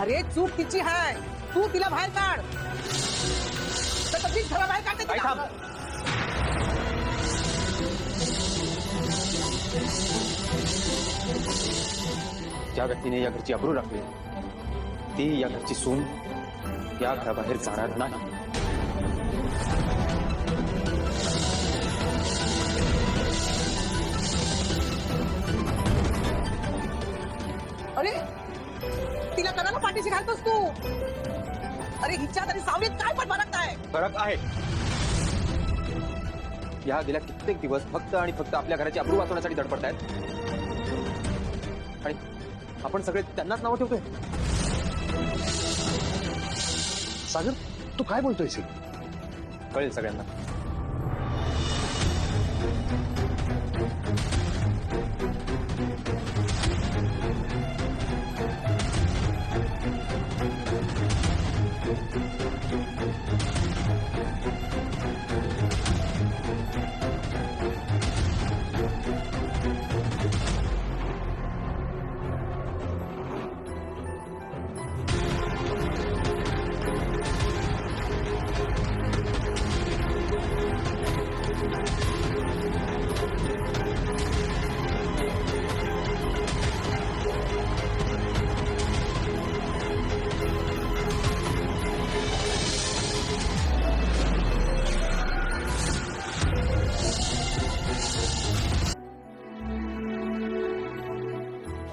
अरे चूक तिची आहे तू तिला बाहेर काढ. तर तीच घरा बाहेर काढते आई तिला. थांब. ज्या व्यक्तीने या घरची अब्रू राखली ती या घरची सून या घराबाहेर जाणार नाही. जगाला पाठीशी घालतोस तू. अरे हिच्या आणि सावलीत काय पण फरक आहे फरक आहे. या गेल्या कित्येक दिवस फक्त आणि फक्त आपल्या घराची अब्रू वाचवण्यासाठी धडपडतायत. आणि आपण सगळे त्यांनाच नावं ठेवतोय. सागर तू काय बोलतोय कळेल सगळ्यांना.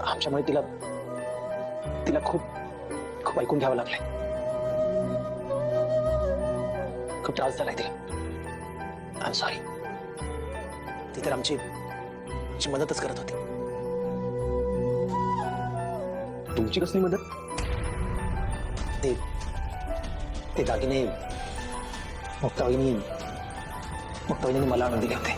आमच्यामुळे तिला तिला खूप खूप ऐकून घ्यावं लागलंय. खूप त्रास झालाय तिला. आय सॉरी ती तर आमची आमची मदतच करत होती. तुमची कसली मदत? ते ते दागिने मुक्तावहिनी मुक्तावहिनी मला आणून दिले होते.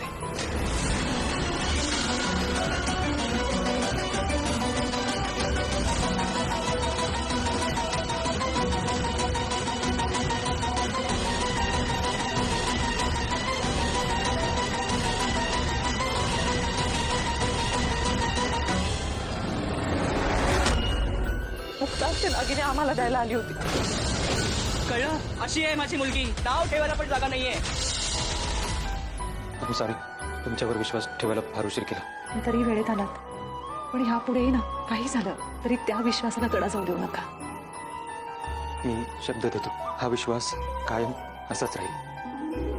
मुक्ताचे दागिने आम्हाला द्यायला आली होती. कळलं? अशी आहे माझी मुलगी. नाव ठेवायला पण जागा नाहीये. सॉरी तुमच्यावर विश्वास ठेवायला फार उशीर केला. तरी वेळेत आलात. पण ह्यापुढे ना. काही झालं तरी त्या विश्वासाला तडा जाऊ देऊ नका. मी शब्द देतो. हा विश्वास कायम असाच राहील.